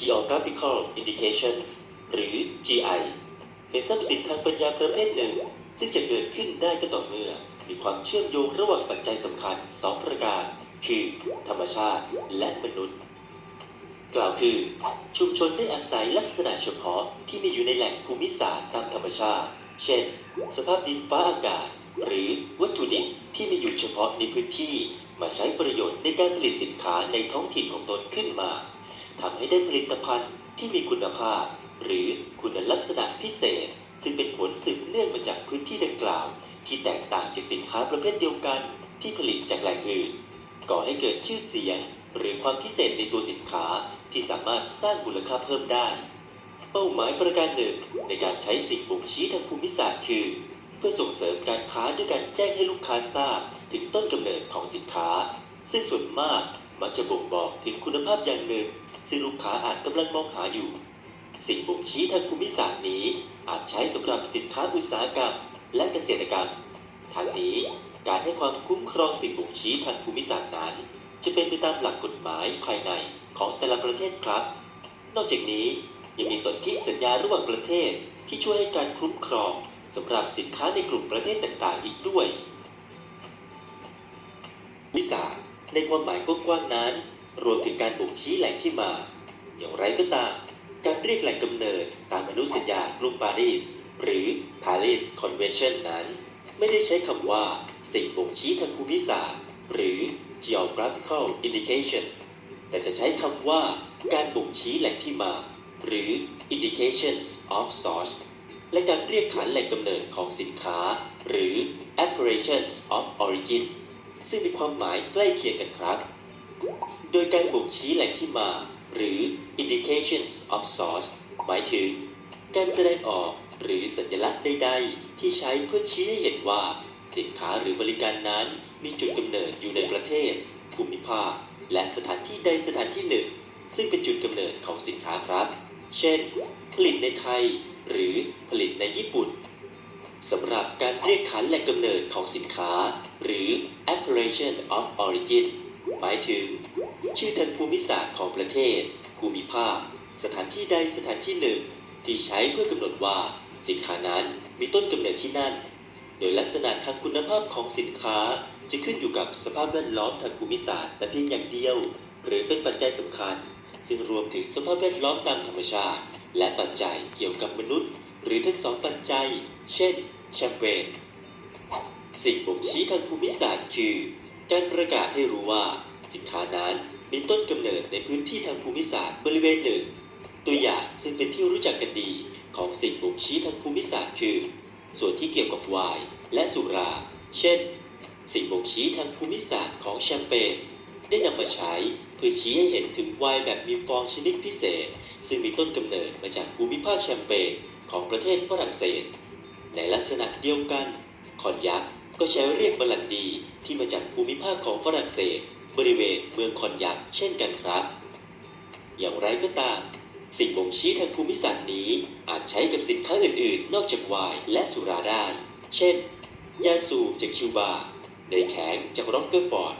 Geographical Indications หรือ GI เป็นทรัพย์สินทางปัญญาประเภทหนึ่ง ซึ่งจะเกิดขึ้นได้ก็ต่อเมื่อ มีความเชื่อมโยงระหว่างปัจจัยสำคัญสองประการ คือ ธรรมชาติและมนุษย์ กล่าวคือ ชุมชนได้อาศัยลักษณะเฉพาะที่มีอยู่ในแหล่งภูมิศาสตร์ตามธรรมชาติ เช่น สภาพดินฟ้าอากาศ หรือวัตถุดิบที่มีอยู่เฉพาะในพื้นที่มาใช้ประโยชน์ในการผลิตสินค้าในท้องถิ่นของตนขึ้นมา ทำให้ได้ผลิตภัณฑ์ที่มีคุณภาพ หรือคุณลักษณะพิเศษ ซึ่งเป็นผลสืบเนื่องมาจากพื้นที่ดังกล่าว ที่แตกต่างจากสินค้าประเภทเดียวกัน ที่ผลิตจากแหล่งอื่น ก่อให้เกิดชื่อเสียง หรือความพิเศษในตัวสินค้าที่สามารถสร้างมูลค่าเพิ่มได้ เป้าหมายประการหนึ่งในการใช้สิ่งบ่งชี้ทางภูมิศาสตร์คือเพื่อส่งเสริมการค้าด้วยการแจ้งให้ลูกค้าทราบ ถึงต้นกำเนิดของสินค้า ซึ่งส่วนมากมักจะบ่งบอกถึงคุณภาพอย่างหนึ่ง ซึ่งลูกค้าอาจกำลังมองหาอยู่ สิ่งบ่งชี้ทางภูมิศาสตร์นี้ อาจใช้สำหรับสินค้าอุตสาหกรรม และเกษตรกรรมทางนี้การให้ความคุ้มครองสิ่งบ่งชี้ทางภูมิศาสตร์นั้น จะเป็นไปตามหลักกฎหมายภายในของแต่ละประเทศครับ นอกจากนี้ยังมีสนธิสัญญาระหว่างประเทศที่ช่วยให้การคุ้มครองสำหรับสินค้าในกลุ่มประเทศต่างๆ อีกด้วยวิสาส ในความหมายกว้างๆนั้น รวมถึงการบ่งชี้แหล่งที่มา อย่างไรก็ตาม การเรียกแหล่งกำเนิดตามอนุสัญญากรุงปารีส หรือ Paris Convention นั้น ไม่ได้ใช้คำว่าสิ่งบ่งชี้ทางภูมิศาสตร์ หรือ geographical indication แต่จะใช้คำว่าการบ่งชี้แหล่งที่มา หรือ indications of source และการเรียกขานแหล่งกำเนิดของสินค้า หรือ apparitions of origin ซึ่งมีความหมายใกล้เคียงกันครับ โดยการบ่งชี้แหล่งที่มา หรือ indications of source หมายถึง การแสดงออกหรือสัญลักษณ์ใดๆ ที่ใช้เพื่อชี้ให้เห็นว่า สินค้าหรือบริการนั้นมีจุดกำเนิดอยู่ในประเทศ ภูมิภาค และสถานที่ใดสถานที่หนึ่ง ซึ่งเป็นจุดกำเนิดของสินค้าครับ เช่น ผลิตในไทย หรือผลิตในญี่ปุ่น สำหรับการเรียกขานแหล่งกำเนิดของสินค้า หรือ appellation of origin หมายถึง ชื่อทางภูมิศาสตร์ของประเทศ ภูมิภาค สถานที่ใดสถานที่หนึ่ง ที่ใช้เพื่อกำหนดว่าสินค้านั้นมีต้นกำเนิดที่นั่น โดยลักษณะทางคุณภาพของสินค้าจะขึ้นอยู่กับสภาพแวดล้อมทางภูมิศาสตร์แต่เพียงอย่างเดียว หรือเป็นปัจจัยสำคัญ ซึ่งรวมถึงสภาพแวดล้อมตามธรรมชาติ และปัจจัยเกี่ยวกับมนุษย์ หรือทั้งสองปัจจัย เช่น แชมเปญสิ่งบ่งชี้ทางภูมิศาสตร์คือ การประกาศให้รู้ว่า สินค้านั้นมีต้นกำเนิดในพื้นที่ทางภูมิศาสตร์บริเวณหนึ่ง ตัวอย่างซึ่งเป็นที่รู้จักกันดีของสิ่งบ่งชี้ทางภูมิศาสตร์คือ ส่วนที่เกี่ยวกับไวน์และสุรา เช่น สิ่งบ่งชี้ทางภูมิศาสตร์ของแชมเปญได้นำมาใช้ อชี้ให้เห็นถึงไวน์แบบมีฟองชนิดพิเศษ ซึ่งมีต้นกำเนิดมาจากภูมิภาคแชมเปญของประเทศฝรั่งเศส ในลักษณะเดียวกันคอนยักก็ใช้เรียกบรันดีที่มาจากภูมิภาคของฝรั่งเศส บริเวณเมืองคอนยักเช่นกันครับ อย่างไรก็ตาม สิ่งบ่งชี้ทางภูมิศาสตร์นี้อาจใช้กับสินค้าอื่นๆ นอกจากไวน์และสุราได้ เช่น ยาสูบจากคิวบาเนยแข็งจากร็อกเกอร์ฟอร์ด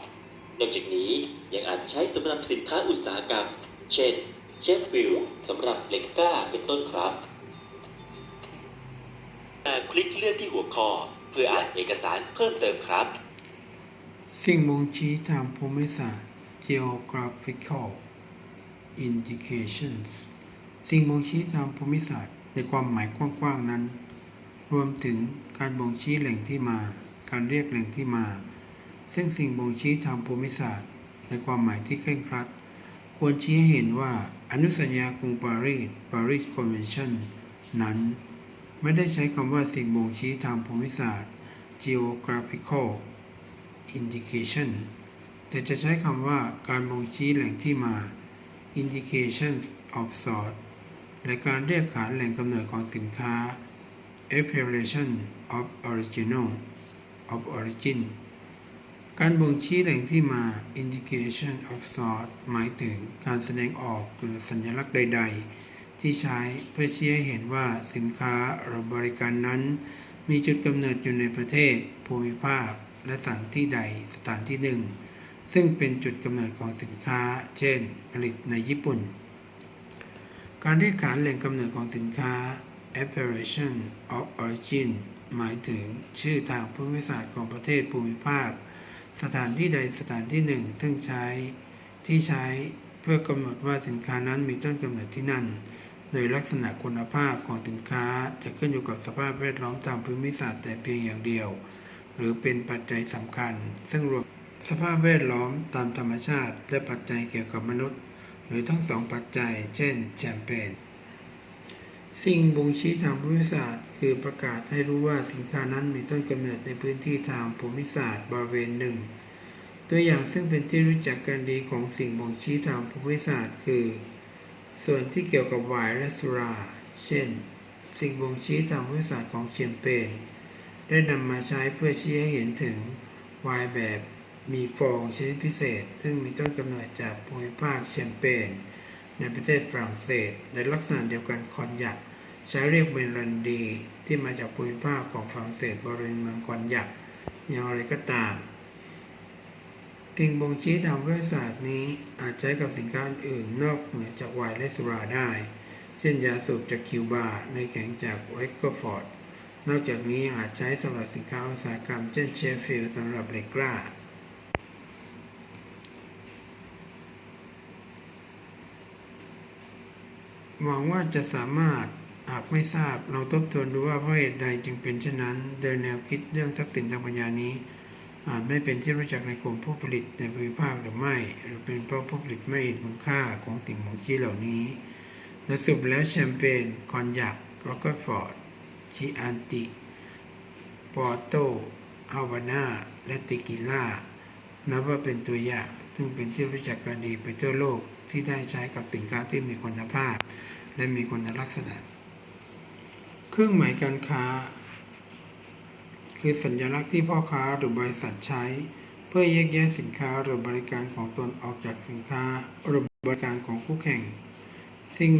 นอกจากนี้ยังอาจใช้สำหรับสินค้าอุตสาหกรรม เช่นเชฟฟิลสำหรับเหล็กกล้าเป็นต้นครับคลิกเลือกที่หัวข้อ เพื่ออ่านเอกสารเพิ่มเติมครับ สิ่งบ่งชี้ทางภูมิศาสตร์ geographical indications สิ่งบ่งชี้ทางภูมิศาสตร์ในความหมายกว้างๆนั้น รวมถึงการบ่งชี้แหล่งที่มา การเรียกแหล่งที่มา ซึ่งสิ่งบ่งชี้ทางภูมิศาสตร์ ในความหมายที่เคร่งครัด ควรชี้ให้เห็นว่าอนุสัญญากรุงปารีส Paris Convention นั้น ไม่ได้ใช้คำว่าสิ่งบ่งชี้ทางภูมิศาสตร์ geographical indication แต่จะใช้คำว่าการบ่งชี้แหล่งที่มา indications of source และการเรียกขานแหล่งกำเนิดของสินค้า appellation of original of origin การบ่งชี้แหล่งที่มา indication of source หมายถึงการแสดงออกหรือสัญลักษณ์ใด ๆ ที่ใช้เพื่อชี้ให้เห็นว่าสินค้าหรือบริการนั้น มีจุดกำเนิดอยู่ในประเทศ ภูมิภาค และสถานที่ใดสถานที่หนึ่ง ซึ่งเป็นจุดกำเนิดของสินค้า เช่น ผลิตในญี่ปุ่น การเรียกขานแหล่งกำเนิดของสินค้า appellation of origin หมายถึงชื่อทางภูมิศาสตร์ของประเทศภูมิภาค สถานที่ใดสถานที่หนึ่ง ซึ่งใช้ที่ใช้เพื่อกำหนดว่าสินค้านั้นมีต้นกำเนิดที่นั่น โดยลักษณะคุณภาพของสินค้าจะขึ้นอยู่กับสภาพแวดล้อมตามภูมิศาสตร์แต่เพียงอย่างเดียว หรือเป็นปัจจัยสำคัญ ซึ่งรวมสภาพแวดล้อมตามธรรมชาติ และปัจจัยเกี่ยวกับมนุษย์ หรือทั้งสองปัจจัย เช่นแชมเปญ สิ่งบ่งชี้ทางภูมิศาสตร์ คือประกาศให้รู้ว่าสินค้านั้นมีต้นกำเนิดในพื้นที่ทางภูมิศาสตร์บริเวณหนึ่ง ตัวอย่างซึ่งเป็นที่รู้จักกันดีของสิ่งบ่งชี้ทางภูมิศาสตร์ คือ ส่วนที่เกี่ยวกับไวน์และสุรา เช่น สิ่งบ่งชี้ทางภูมิศาสตร์ของแชมเปญได้นำมาใช้เพื่อชี้ให้เห็นถึงไวน์แบบมีฟองชนิดพิเศษ ซึ่งมีต้นกำเนิดจากภูมิภาคแชมเปญ ในประเทศฝรั่งเศส ในลักษณะเดียวกันคอนยักใช้เรียกเมลันดี ที่มาจากภูมิภาคของฝรั่งเศสบริเวณเมืองคอนยักอย่างไรก็ตามสิ่งบ่งชี้ทางวิทยาศาสตร์นี้อาจใช้กับสินค้าอื่นนอกเหนือจากไวน์และสุราได้ เช่นยาสูบจากคิวบาในแข็งจากเรกเกอร์ฟอร์ดนอกจากนี้ยังอาจใช้สำหรับสินค้าอุตสาหกรรม เช่นเชฟฟิลด์สำหรับเหล็กกล้า หวังว่าจะสามารถหากไม่ทราบลองทบทวนดูว่าเพราะเหตุใดจึงเป็นเช่นนั้น โดยแนวคิดเรื่องทรัพย์สินทางปัญญานี้อาจไม่เป็นที่รู้จักในกลุ่มผู้ผลิตในภูมิภาคหรือไม่ หรือเป็นเพราะผู้ผลิตไม่เห็นคุณค่าของสิ่งบ่งชี้เหล่านี้และสรุปแล้วแชมเปญคอนยักโรเกอร์ฟอร์ดชิอันติ ปอร์โตฮาวานาและติกิล่านับว่าเป็นตัวอย่าง ซึ่งเป็นที่รู้จักกันดีไปทั่วโลกที่ได้ใช้กับสินค้าที่มีคุณภาพ และมีคุณลักษณะ เครื่องหมายการค้า คือสัญลักษณ์ที่พ่อค้าหรือบริษัทใช้ เพื่อแยกแยะสินค้าหรือบริการของตนออกจากสินค้าหรือบริการของคู่แข่ง สิ่ง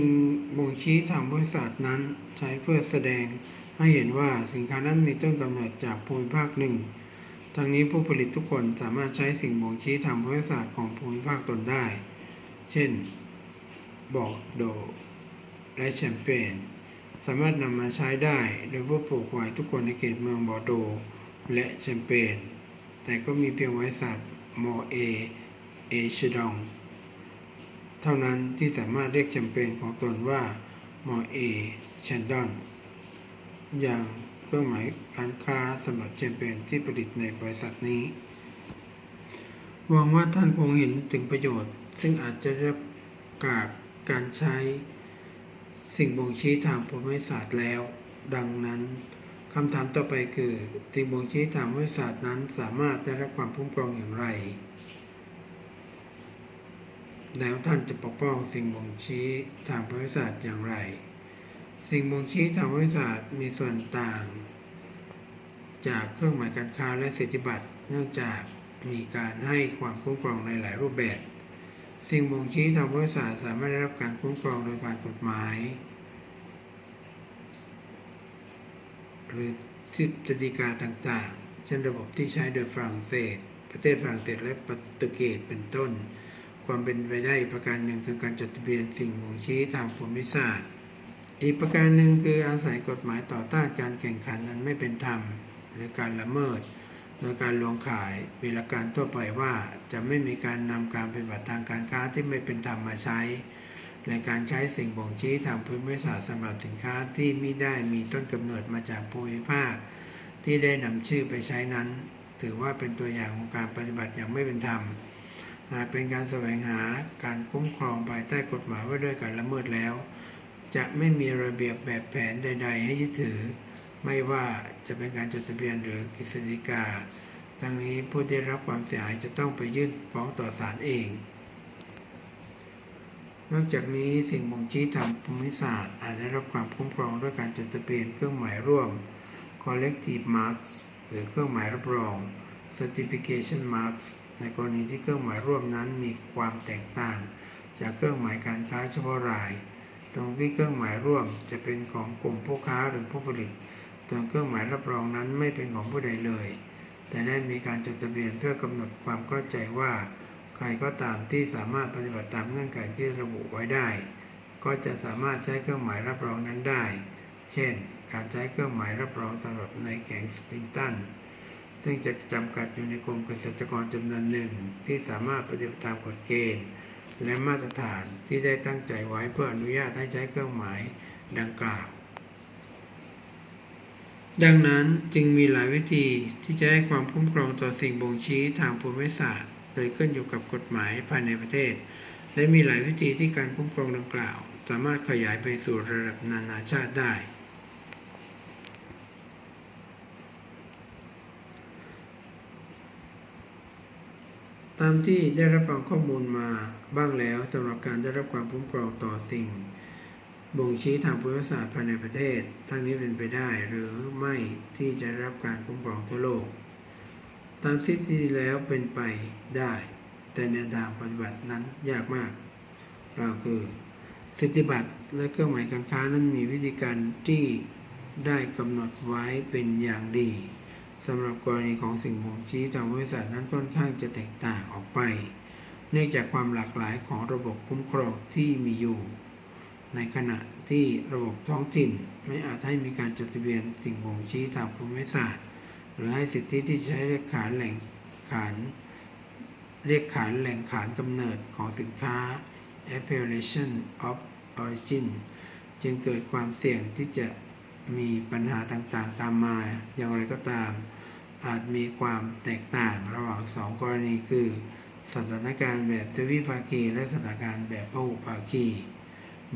บ่งชี้ทางบริษัทนั้นใช้เพื่อแสดงให้เห็นว่าสินค้านั้นมีต้นกำเนิดจากภูมิภาคหนึ่ง ทั้งนี้ผู้ผลิตทุกคนสามารถใช้สิ่งบ่งชี้ทางบริษัทของภูมิภาคตนได้ เช่น บอกโด และแชมเปญ สามารถนำมาใช้ได้ โดยผู้ปลูกไวน์ทุกคนในเขตเมืองบอโด และแชมเปญ แต่ก็มีเพียงไวน์สัตว์มอเอ เอชดอง เท่านั้นที่สามารถเรียกแชมเปญของตนว่ามอเอแชนดอน อย่าง เครื่องหมายการค้าสำหรับแชมเปญที่ผลิตในบริษัทนี้ หวังว่าท่านคงเห็นถึงประโยชน์ ซึ่งอาจจะรับจากการใช้ สิ่งบ่งชี้ทางภูมิศาสตร์แล้ว ดังนั้นคำถามต่อไปคือสิ่งบ่งชี้ทางภูมิศาสตร์นั้นสามารถได้รับความคุ้มครองอย่างไร แล้วท่านจะปกป้องสิ่งบ่งชี้ทางภูมิศาสตร์อย่างไร สิ่งบ่งชี้ทางภูมิศาสตร์มีส่วนต่าง จากเครื่องหมายการค้าและสิทธิบัตรเนื่องจากมีการให้ความคุ้มครองในหลายรูปแบบ สิ่งบ่งชี้ทางบริษัทสตร์สามารถได้รับการคุ้มครองโดยผ่านกฎหมาย หรือทฤษฎีการต่างๆ เช่นระบบที่ใช้โดยฝรั่งเศส ประเทศฝรั่งเศสและโปรตุเกสเป็นต้น ความเป็นไปได้ประการหนึ่งคือการจดทะเบียนสิ่งบ่งชี้ทางภูมิศาสตร์ อีกประการหนึ่งคืออาศัยกฎหมายต่อต้านการแข่งขันนั้นไม่เป็นธรรม หรือการละเมิด โดยการลวงขายมีหลักการทั่วไปว่าจะไม่มีการนำการปฏิบัติทางการค้าที่ไม่เป็นธรรมมาใช้ในการใช้สิ่งบ่งชี้ทางภูมิศาสตร์สำหรับสินค้าที่มิได้มีต้นกำเนิดมาจากภูมิภาค ที่ได้นำชื่อไปใช้นั้น ถือว่าเป็นตัวอย่างของการปฏิบัติอย่างไม่เป็นธรรมหากเป็นการแสวงหาการคุ้มครองภายใต้กฎหมายว่าด้วยการละเมิดแล้ว จะไม่มีระเบียบแบบแผนใด ๆ ให้ยึดถือ ไม่ว่าจะเป็นการจดทะเบียนหรือกฤษฎีกาทั้งนี้ผู้ที่รับความเสียหายจะต้องไปยื่นฟ้องต่อศาลเอง นอกจากนี้สิ่งบ่งชี้ทางภูมิศาสตร์ อาจได้รับความคุ้มครองด้วยการจดทะเบียนเครื่องหมายร่วม collective marks หรือเครื่องหมายรับรอง certification marks ในกรณีที่เครื่องหมายร่วมนั้นมีความแตกต่าง จากเครื่องหมายการค้าเฉพาะราย ตรงที่เครื่องหมายร่วมจะเป็นของกลุ่มผู้ค้าหรือผู้ผลิต ส่วนเครื่องหมายรับรองนั้นไม่เป็นของผู้ใดเลย แต่ได้มีการจดทะเบียนเพื่อกำหนดความเข้าใจว่า ใครก็ตามที่สามารถปฏิบัติตามเงื่อนไขที่ระบุไว้ได้ ก็จะสามารถใช้เครื่องหมายรับรองนั้นได้ เช่น การใช้เครื่องหมายรับรองสำหรับในแข็งสปริงตันซึ่งจะจำกัดอยู่ในกลุ่มเกษตรกรจำนวนหนึ่งที่สามารถปฏิบัติตามกฎเกณฑ์ และมาตรฐานที่ได้ตั้งใจไว้เพื่ออนุญาตให้ใช้เครื่องหมายดังกล่าว ดังนั้นจึงมีหลายวิธีที่จะให้ความคุ้มครองต่อสิ่งบ่งชี้ทางภูมิศาสตร์ โดยขึ้นอยู่กับกฎหมายภายในประเทศ และมีหลายวิธีที่การคุ้มครองดังกล่าว สามารถขยายไปสู่ระดับนานาชาติได้ ตามที่ได้รับฟังข้อมูลมาบ้างแล้วสำหรับการได้รับความคุ้มครองต่อสิ่ง บ่งชี้ทางภูมิศาสตร์ภายในประเทศ ทั้งนี้เป็นไปได้หรือไม่ที่จะรับการคุ้มครองทั่วโลก ตามทฤษฎีแล้วเป็นไปได้ แต่ในทางปฏิบัตินั้นยากมาก เราคือสิทธิบัตรและเครื่องหมายการค้านั้นมีวิธีการที่ได้กำหนดไว้เป็นอย่างดี สำหรับกรณีของสิ่งบ่งชี้ทางวิทยาศาสตร์นั้นค่อนข้างจะแตกต่างออกไป เนื่องจากความหลากหลายของระบบคุ้มครองที่มีอยู่ ในขณะที่ระบบท้องถิ่นไม่อาจให้มีการจดทะเบียนสิ่งบ่งชี้ทางภูมิศาสตร์ หรือให้สิทธิที่ใช้เรียกขานแหล่งขานเรียกขานแหล่งขานกำเนิดของสินค้า appellation of origin จึงเกิดความเสี่ยงที่จะ มีปัญหาต่างๆ ตามมา อย่างไรก็ตาม อาจมีความแตกต่างระหว่างสองกรณีคือ สถานการณ์แบบทวิภาคี และสถานการณ์แบบพหุภาคี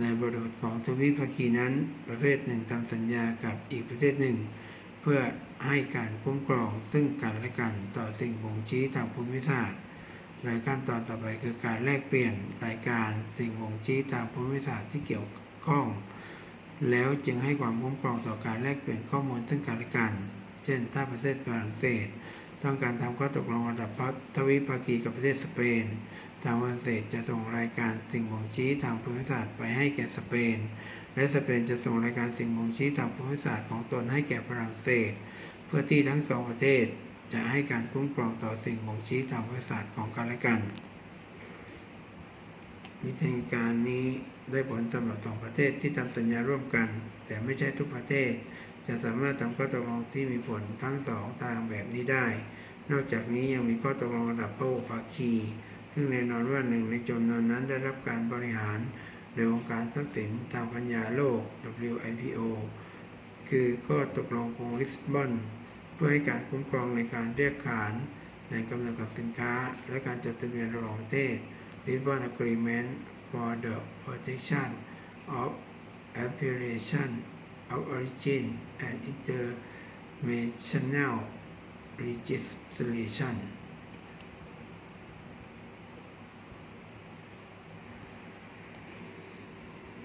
ในบริบทของทวิภาคีนั้น ประเภทหนึ่งทำสัญญากับอีกประเภทหนึ่ง เพื่อให้การคุ้มครองซึ่งกันและกันต่อสิ่งบ่งชี้ทางภูมิศาสตร์รายขั้นตอนต่อไปคือการแลกเปลี่ยนรายการสิ่งบ่งชี้ทางภูมิศาสตร์ที่เกี่ยวข้อง แล้วจึงให้ความคุ้มครองต่อการแลกเปลี่ยนข้อมูลซึ่งกันและกัน เช่น ถ้าประเทศฝรั่งเศส ต้องการทำข้อตกลงระดับทวิภาคีกับประเทศสเปน ทางฝรั่งเศสจะส่งรายการสิ่งบ่งชี้ทางภูมิศาสตร์ไปให้แก่สเปน และสเปนจะส่งรายการสิ่งบ่งชี้ทางภูมิศาสตร์ของตนให้แก่ฝรั่งเศส เพื่อที่ทั้งสองประเทศจะให้การคุ้มครองต่อสิ่งบ่งชี้ทางภูมิศาสตร์ของกันและกัน วิธีการนี้ได้ผลสำหรับสองประเทศที่ทำสัญญาร่วมกัน แต่ไม่ใช่ทุกประเทศ จะสามารถทำข้อตกลงที่มีผลทั้งสองทางแบบนี้ได้ นอกจากนี้ยังมีข้อตกลงระดับพหุภาคี ซึ่งแน่นอนว่าหนึ่งในจำนวนนั้นได้รับการบริหารโดยองค์การทรัพย์สินทางปัญญาโลก WIPO คือข้อตกลงกรุงลิสบอนเพื่อให้การคุ้มครองในการเรียกขานในกำเนิดกับสินค้า และการจดทะเบียนระหว่างประเทศ Lisbon Agreement for the Protection of Appellation of Origin and International Registration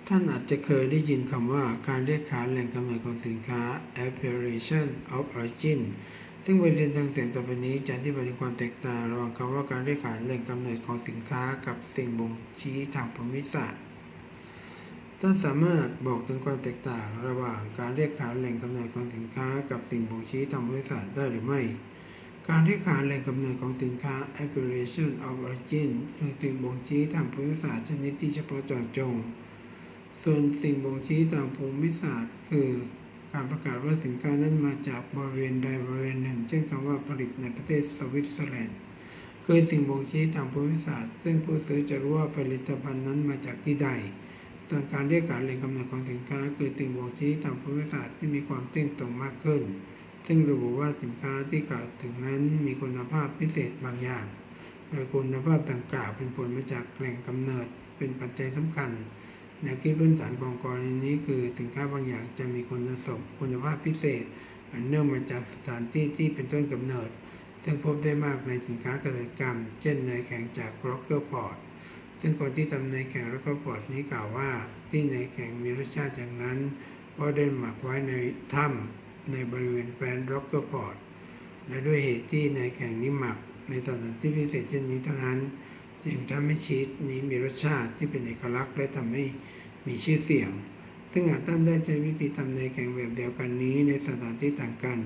ท่านอาจจะเคยได้ยินคำว่าการเรียกขานแหล่งกำเนิดของสินค้า appellation of origin ซึ่งบทเรียนทางเสียงต่อไปนี้จะอธิบายถึงความแตกต่างระหว่างคำว่าการเรียกขานแหล่งกำเนิดของสินค้ากับสิ่งบ่งชี้ทางภูมิศาสตร์ท่านสามารถบอกถึงความแตกต่างระหว่างการเรียกขานแหล่งกำเนิดของสินค้ากับสิ่งบ่งชี้ทางภูมิศาสตร์ได้หรือไม่ การเรียกขานแหล่งกำเนิดของสินค้า appellation of origin คือสิ่งบ่งชี้ทางภูมิศาสตร์ชนิดที่เฉพาะเจาะจง ส่วนสิ่งบ่งชี้ทางภูมิศาสตร์ คือ การประกาศว่าสินค้านั้นมาจากบริเวณใดบริเวณหนึ่ง เช่นคำว่าผลิตในประเทศสวิตเซอร์แลนด์คือสิ่งบ่งชี้ทางภูมิศาสตร์ ซึ่งผู้ซื้อจะรู้ว่าผลิตภัณฑ์นั้นมาจากที่ใดส่วนการเรียกการแหล่งกำเนิดของสินค้า คือสิ่งบ่งชี้ทางภูมิศาสตร์ที่มีความเที่ยงตรงมากขึ้น ซึ่งระบุว่าสินค้าที่กล่าวถึงนั้นมีคุณภาพพิเศษบางอย่างโดยคุณภาพดังกล่าวเป็นผลมาจากแหล่งกำเนิด เป็นปัจจัยสำคัญ แนวคิดพื้นฐานของกรณีนี้คือสินค้าบางอย่างจะมีคุณสมบัติคุณภาพพิเศษ อันเนื่องมาจากสถานที่ที่เป็นต้นกำเนิด ซึ่งพบได้มากในสินค้าเกษตรกรรม เช่นเนยแข็งจากร็อกเกอร์พอร์ตซึ่งคนที่ทำเนยแข็งร็อกเกอร์พอร์ตนี้กล่าวว่า ที่เนยแข็งมีรสชาติอย่างนั้น เพราะได้หมักไว้ในถ้ำในบริเวณแฟนร็อกเกอร์พอร์ตและด้วยเหตุที่เนยแข็งนี้หมักในสถานที่พิเศษเช่นนี้เท่านั้น จึงทำให้ชีสนี้มีรสชาติที่เป็นเอกลักษณ์และทำให้มีชื่อเสียง ซึ่งหากท่านได้ใช้วิธีทำเนแข็งแบบเดียวกันนี้ในสถานที่ต่างกัน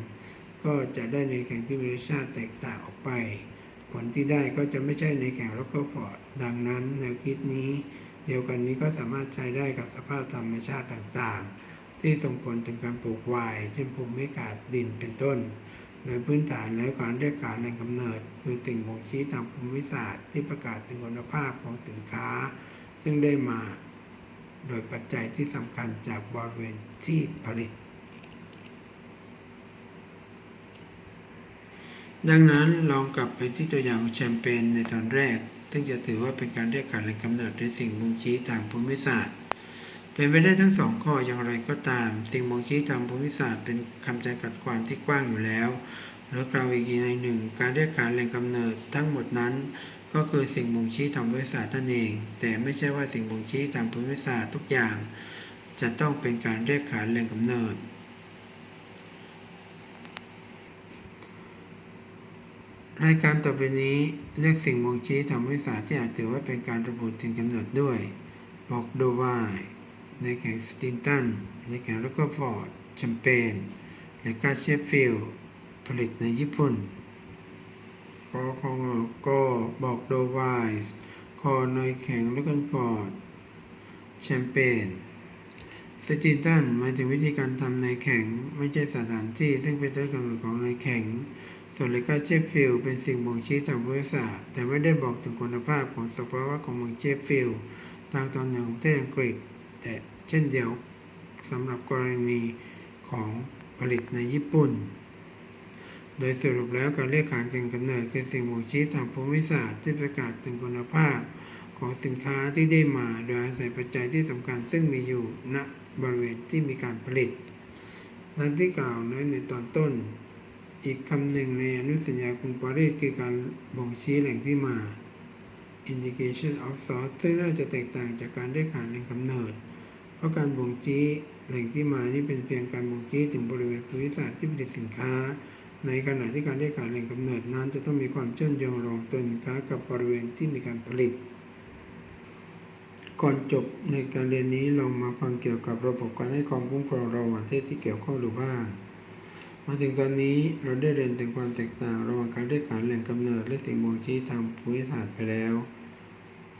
ก็จะได้เนแข็งที่มีรสชาติแตกต่างออกไป ผลที่ได้ก็จะไม่ใช่เนแข็งแล้วก็พอร์ตดังนั้นแนวคิดนี้ เดียวกันนี้ก็สามารถใช้ได้กับสภาพธรรมชาติต่างๆ ที่ส่งผลถึงการปลูกไวน์เช่นภูมิอากาศดินเป็นต้น โดยพื้นฐานแล้วการเรียกการแหล่งกำเนิด คือสิ่งบ่งชี้ทางภูมิศาสตร์ที่ประกาศถึงคุณภาพของสินค้า ซึ่งได้มา โดยปัจจัยที่สำคัญจากบริเวณที่ผลิต ดังนั้นลองกลับไปที่ตัวอย่างของแชมเปญในตอนแรก ซึ่งจะถือว่าเป็นการเรียกการแหล่งกำเนิดในสิ่งบ่งชี้ทางภูมิศาสตร์ เป็นไปได้ทั้งสองข้ออย่างไรก็ตาม สิ่งบ่งชี้ทางภูมิศาสตร์เป็นคำจำกัดความที่กว้างอยู่แล้วหรือกล่าวอีกในหนึ่ง การเรียกการแหล่งกำเนิดทั้งหมดนั้น ก็คือสิ่งบ่งชี้ทางภูมิศาสตร์นั่นเอง แต่ไม่ใช่ว่าสิ่งบ่งชี้ทางภูมิศาสตร์ทุกอย่าง จะต้องเป็นการเรียกขานแหล่งกำเนิดรายการต่อไปนี้เรียกสิ่งบ่งชี้ทางภูมิศาสตร์ที่อาจถือว่าเป็นการระบุถึงกำเนิดด้วย บอกโดวา ในแข่งสตินตันในแข่งแล้วก็ฟอร์ดแชมเปญและก็เชฟฟิลด์ผลิตในญี่ปุ่นปอคองก็บอกโดวายส์คอในแข่งแล้วก็ฟอร์ดแชมเปญสตินตันหมายถึงวิธีการทำในแข่งไม่ใช่สถานที่ ซึ่งเป็นต้นกำเนิดของในแข่งส่วนเลกาเชฟฟิลด์เป็นสิ่งบ่งชี้ทางวิทยาศาสตร์ แต่ไม่ได้บอกถึงคุณภาพของสภาวะของเมืองเชฟฟิลด์ทางตอนเหนือของประเทศอังกฤษ แต่เช่นเดียวสำหรับกรณีของผลิตในญี่ปุ่น โดยสรุปแล้วการเรียกขานแก่งกำเนิดคือสิ่งบ่งชี้ทางภูมิศาสตร์ที่ประกาศถึงคุณภาพของสินค้าที่ได้มาโดยอาศัยปัจจัยที่สำคัญซึ่งมีอยู่ณบริเวณที่มีการผลิตดังที่กล่าวไว้ในตอนต้น อีกคำหนึ่งในอนุสัญญากรุงปารีสคือการบ่งชี้แหล่งที่มา indication of source ซึ่งน่าจะแตกต่างจากการเรียกขานแหล่งกำเนิด เพราะการบ่งชี้แหล่งที่มานี่เป็นเพียงการบ่งชี้ถึงบริเวณภูมิศาสตร์ที่ผลิตสินค้า ในขณะที่การเรียกขานแหล่งกำเนิดนั้น จะต้องมีความเชื่อมโยงระหว่างตัวสินค้ากับบริเวณที่มีการผลิต ก่อนจบในการเรียนนี้ลองมาฟังเกี่ยวกับระบบการให้ความคุ้มครองระหว่างประเทศที่เกี่ยวข้องดูบ้างมาถึงตอนนี้เราได้เรียนถึงความแตกต่างระหว่างการเรียกขานแหล่งกำเนิดและสิ่งบ่งชี้ทางภูมิศาสตร์ไปแล้ว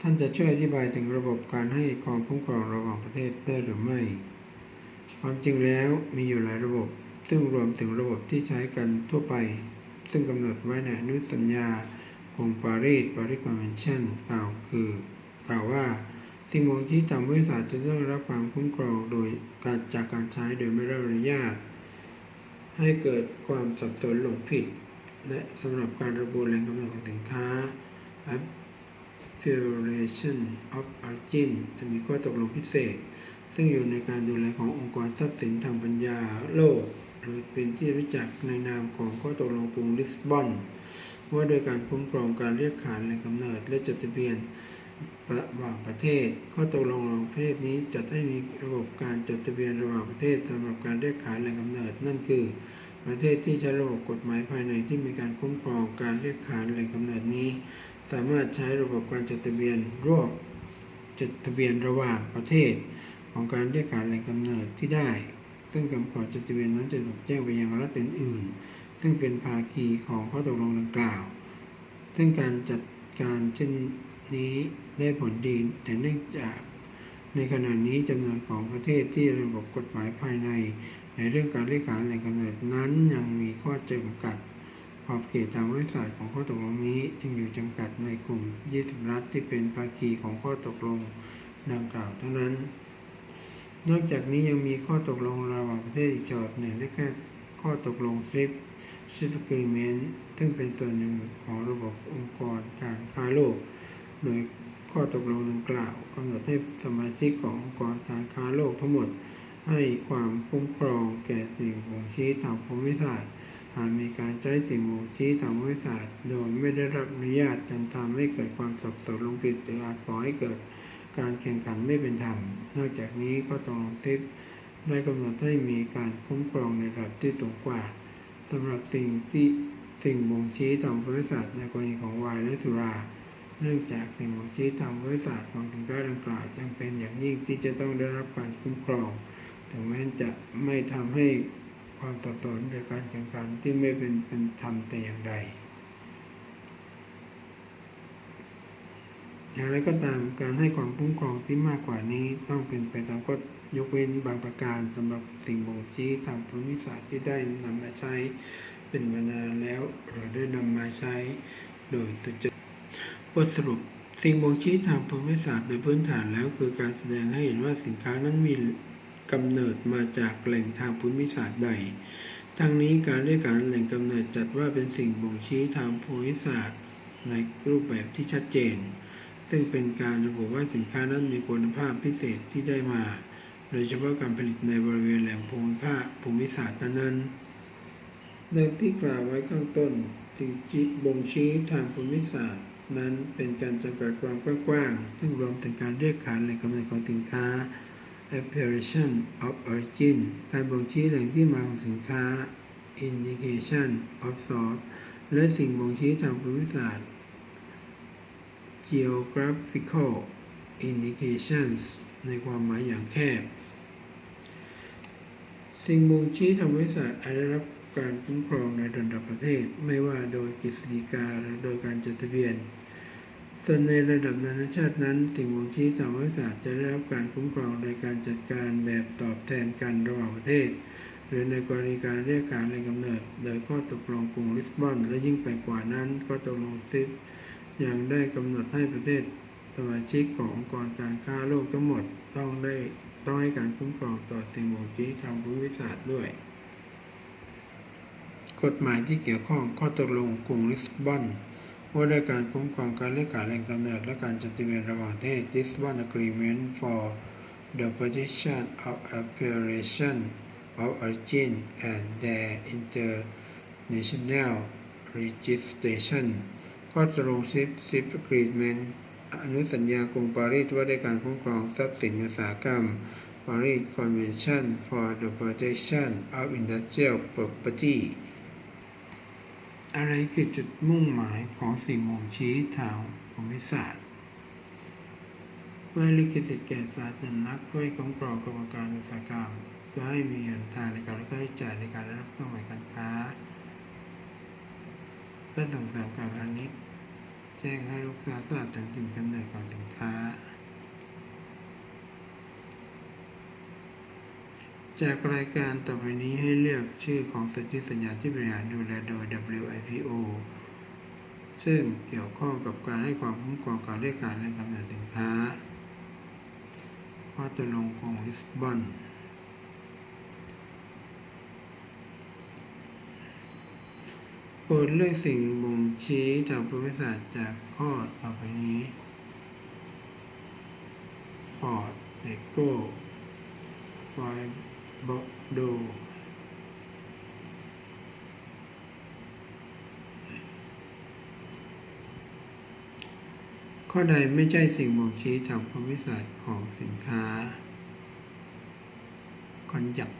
ท่านจะช่วยอธิบายถึงระบบการให้ความคุ้มครองระหว่างประเทศได้หรือไม่ ความจริงแล้วมีอยู่หลายระบบ ซึ่งรวมถึงระบบที่ใช้กันทั่วไป ซึ่งกำหนดไว้ในอนุสัญญากรุงปารีสปารีสคอนเวนชั่นกล่าวคือกล่าวว่าสิ่งบ่งชี้ทางวิทยาศาสตร์จะต้องรับความคุ้มครองโดยการจากการใช้โดยไม่ได้รับอนุญาต ให้เกิดความสับสนหลงผิด และสำหรับการระบุแหล่งกำเนิดของสินค้า Appellation of Origin จะมีข้อตกลงพิเศษ ซึ่งอยู่ในการดูแลขององค์กรทรัพย์สินทางปัญญาโลก หรือเป็นที่รู้จักในนามของข้อตกลงกรุงลิสบอนว่าโดยการคุ้มครองการเรียกขานแหล่งกำเนิดและจดทะเบียนระหว่างประเทศ ข้อตกลงระหว่างประเทศนี้จัดให้มีระบบการจดทะเบียนระหว่างประเทศสำหรับการเรียกขานแหล่งกำเนิด นั่นคือ ประเทศที่ใช้ระบบกฎหมายภายในที่มีการคุ้มครองการเรียกขานแหล่งกำเนิดนี้ สามารถใช้ระบบการจดทะเบียนร่วมจดทะเบียนระหว่างประเทศ ของการเรียกขานแหล่งกำเนิดที่ได้ ซึ่งคำขอจดทะเบียนนั้นจะถูกแจ้งไปยังรัฐอื่นๆ ซึ่งเป็นภาคีของข้อตกลงดังกล่าว ซึ่งการจัดการเช่นนี้ได้ผลดีแต่เนื่องจากในขณะนี้จำนวนของประเทศที่ระบบกฎหมายภายใน ในเรื่องการเรียกขานแหล่งกำเนิดนั้นยังมีข้อจำกัด ขอบเขตทางวิสตร์ของข้อตกลงนี้จึงอยู่จำกัดในกลุ่ม 20 รัฐที่เป็นภาคีของข้อตกลงดังกล่าวเท่านั้น นอกจากนี้ยังมีข้อตกลงระหว่างประเทศอีกฉบับหนึ่งได้แค่ข้อตกลง SWIFT Ship Agreement ซึ่งเป็นส่วนหนึ่งของระบบองค์กรการค้าโลก โดยข้อตกลงดังกล่าวกำหนดให้สมาชิกขององค์กรการค้าโลกทั้งหมด ให้ความคุ้มครองแก่สิ่งบ่งชี้ทางภูมิศาสตร์ หากมีการใช้สิ่งบ่งชี้ทางวิทยาศาสตร์โดยไม่ได้รับอนุญาตจนทำให้เกิดความสับสนลงผิดหรืออาจก่อให้เกิดการแข่งขันไม่เป็นธรรม นอกจากนี้ก็ตกลงซิปได้กำหนดให้มีการคุ้มครองในระดับที่สูงกว่าสำหรับสิ่งที่สิ่งบ่งชี้ทางวิทยาศาสตร์ในกรณีของไวน์และสุรา เนื่องจากสิ่งบ่งชี้ทางวิทยาศาสตร์ของสินค้าดังกล่าวจำเป็นอย่างยิ่งที่จะต้องได้รับการคุ้มครอง ถึงแม้จะไม่ทำให้ ความสับสนหรือการแข่งขันที่ไม่เป็นเป็นธรรมแต่อย่างใด อย่างไรก็ตามการให้ความคุ้มครองที่มากกว่านี้ต้องเป็นไปตามกฎยกเว้นบางประการสำหรับสิ่งบ่งชี้ทางภูมิศาสตร์ที่ได้นำมาใช้เป็นมานานแล้วหรือได้นำมาใช้โดยสุจริตบทสรุปสิ่งบ่งชี้ทางภูมิศาสตร์โดยพื้นฐานแล้วคือการแสดงให้เห็นว่าสินค้านั้นมี กำเนิดมาจากแหล่งทางภูมิศาสตร์ใด ทั้งนี้การเรียกการแหล่งกำเนิดจัดว่าเป็นสิ่งบ่งชี้ทางภูมิศาสตร์ ในรูปแบบที่ชัดเจน ซึ่งเป็นการระบุว่าสินค้านั้นมีคุณภาพพิเศษที่ได้มา โดยเฉพาะการผลิตในบริเวณแหล่งภูมิภาคภูมิศาสตร์นั้นดังที่กล่าวไว้ข้างต้นสิ่งที่บ่งชี้ทางภูมิศาสตร์นั้นเป็นการจำกัดความกว้างๆ ซึ่งรวมถึงการเรียกขานแหล่งกำเนิดของสินค้า apparition of origin การบ่งชี้แหล่งที่มาของสินค้า indication of source และสิ่งบ่งชี้ทางภูมิศาสตร์ geographical indications ในความหมายอย่างแคบ สิ่งบ่งชี้ทางภูมิศาสตร์อาจได้รับการคุ้มครองในระดับประเทศ ไม่ว่าโดยกฤษฎีกาหรือโดยการจดทะเบียน ส่วนในระดับนานาชาตินั้นสิ่งบ่งชี้ทางภูมิศาสตร์จะได้รับการคุ้มครองโดยการจัดการแบบตอบแทนกันระหว่างประเทศ หรือในกรณีการเรียกการแหล่งกำเนิด โดยข้อตกลงกรุงลิสบอนและยิ่งไปกว่านั้นก็ตกลงซิปยังได้กำหนดให้ประเทศสมาชิกขององค์กรการค้าโลกทั้งหมดต้องได้ต้องให้การคุ้มครองต่อสิ่งบ่งชี้ทางภูมิศาสตร์ด้วย กฎหมายที่เกี่ยวข้องข้อตกลงกรุงลิสบอน ว่าด้วยการคุ้มครองการเรียกขานแหล่งกำเนิด และการจดทะเบียนระหว่างประเทศ Lisbon Agreement for the protection of appellation of origin and their international registration ข้อตกลง SIP SIP Agreement อนุสัญญากรุงปารีสว่าด้วยการคุ้มครองทรัพย์สินอุตสาหกรรม Paris Convention for the Protection of Industrial Property อะไรคือจุดมุ่งหมายของสิ่งมงชี้ทางภูมิศาสตร์เพื่อลิขสิทธิ์แก่สาธารณรัฐเพื่อให้คุ้มครองกรรมการอุตสาหกรรมเพื่อให้มีหนทางในการลดค่าใช้จ่ายในการรับเครื่องหมายการค้าและส่งเสริมการพาณิชย์แจ้งให้ลูกค้าทราบถึงถิ่นกำเนิดของสินค้า จากรายการต่อไปนี้ให้เลือกชื่อของสนธิสัญญาที่บริหารดูแลโดย WIPO ซึ่งเกี่ยวข้องกับการให้ความคุ้มครองการเรียกการและกำเนิดสินค้า ข้อตกลงกรุงลิสบอนโปรดเลือกสิ่งบ่งชี้ทางภูมิศาสตร์จากข้อต่อไปนี้พอร์ตเอโก้ฟอย บโดข้อใดไม่ใช่สิ่งบ่งชี้ทางภูมิศาสตร์ของสินค้าคอนยัก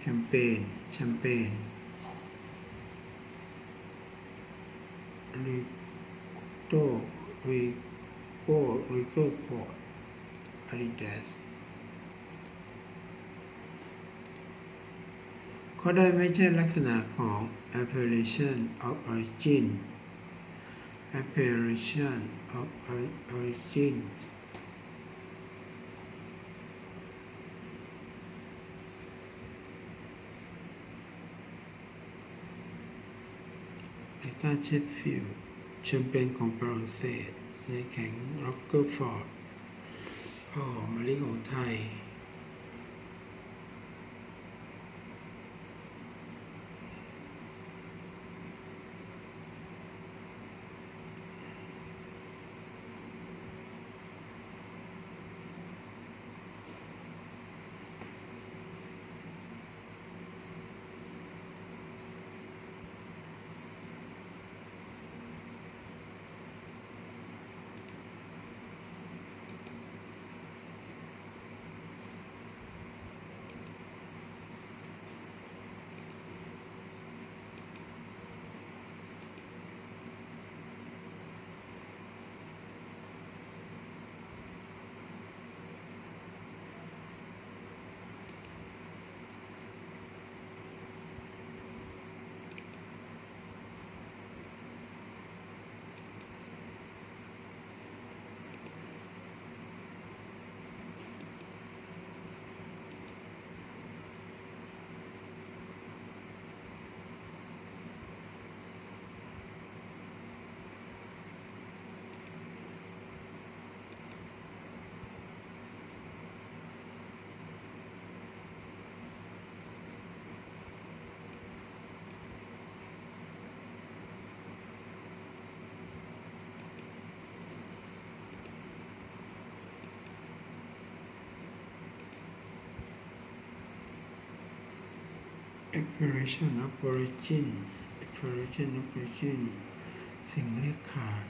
แชมเปญแชมเปญริโตริโกริโกพอร์ตอาริเดส ข้อใดไม่ใช่ลักษณะของ appellation of origin apparition of ori- origin ไอตาเชฟฟิลด์แชมเปญของฝรั่งเศส ในแข่งร็อกเกอร์ฟอร์ดพ่อมะลิของไทย exploration of origin exploration of origin สิ่งเรียกขาน